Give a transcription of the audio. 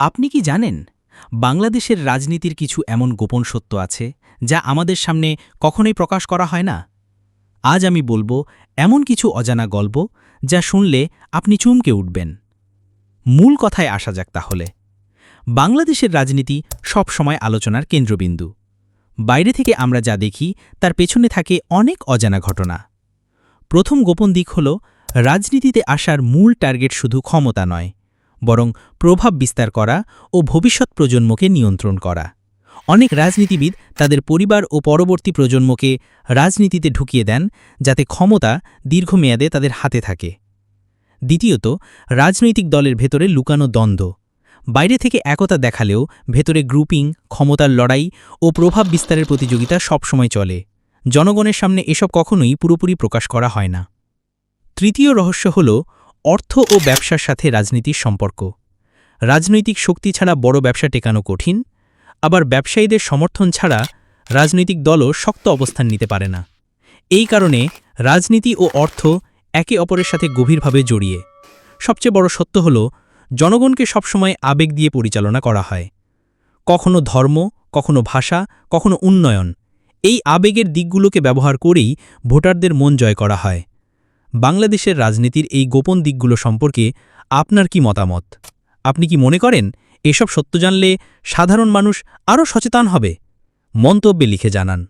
আপনি কি জানেন, বাংলাদেশের রাজনীতির কিছু এমন গোপন সত্য আছে যা আমাদের সামনে কখনোই প্রকাশ করা হয় না? আজ আমি বলব এমন কিছু অজানা গল্প যা শুনলে আপনি চুমকে উঠবেন। মূল কথায় আসা যাক তাহলে। বাংলাদেশের রাজনীতি সব সময় আলোচনার কেন্দ্রবিন্দু। বাইরে থেকে আমরা যা দেখি, তার পেছনে থাকে অনেক অজানা ঘটনা। প্রথম গোপন দিক হল, রাজনীতিতে আসার মূল টার্গেট শুধু ক্ষমতা নয় বরং প্রভাব বিস্তার করা ও ভবিষ্যৎ প্রজন্মকে নিয়ন্ত্রণ করা। অনেক রাজনীতিবিদ তাদের পরিবার ও পরবর্তী প্রজন্মকে রাজনীতিতে ঢুকিয়ে দেন যাতে ক্ষমতা দীর্ঘমেয়াদে তাদের হাতে থাকে। দ্বিতীয়ত, রাজনৈতিক দলের ভেতরে লুকানো দ্বন্দ্ব। বাইরে থেকে একতা দেখালেও ভেতরে গ্রুপিং, ক্ষমতার লড়াই ও প্রভাব বিস্তারের প্রতিযোগিতা সবসময় চলে। জনগণের সামনে এসব কখনোই পুরোপুরি প্রকাশ করা হয় না। তৃতীয় রহস্য হল অর্থ ও ব্যবসার সাথে রাজনীতির সম্পর্ক। রাজনৈতিক শক্তি ছাড়া বড় ব্যবসা টেকানো কঠিন, আবার ব্যবসায়ীদের সমর্থন ছাড়া রাজনৈতিক দলও শক্ত অবস্থান নিতে পারে না। এই কারণে রাজনীতি ও অর্থ একে অপরের সাথে গভীরভাবে জড়িয়ে। সবচেয়ে বড় সত্য হল, জনগণকে সবসময় আবেগ দিয়ে পরিচালনা করা হয়। কখনো ধর্ম, কখনো ভাষা, কখনো উন্নয়ন, এই আবেগের দিকগুলোকে ব্যবহার করেই ভোটারদের মন জয় করা হয়। বাংলাদেশের রাজনীতির এই গোপন দিকগুলো সম্পর্কে আপনার কি মতামত? আপনি কি মনে করেন এসব সত্য জানলে সাধারণ মানুষ আরও সচেতন হবে? মন্তব্যে লিখে জানান।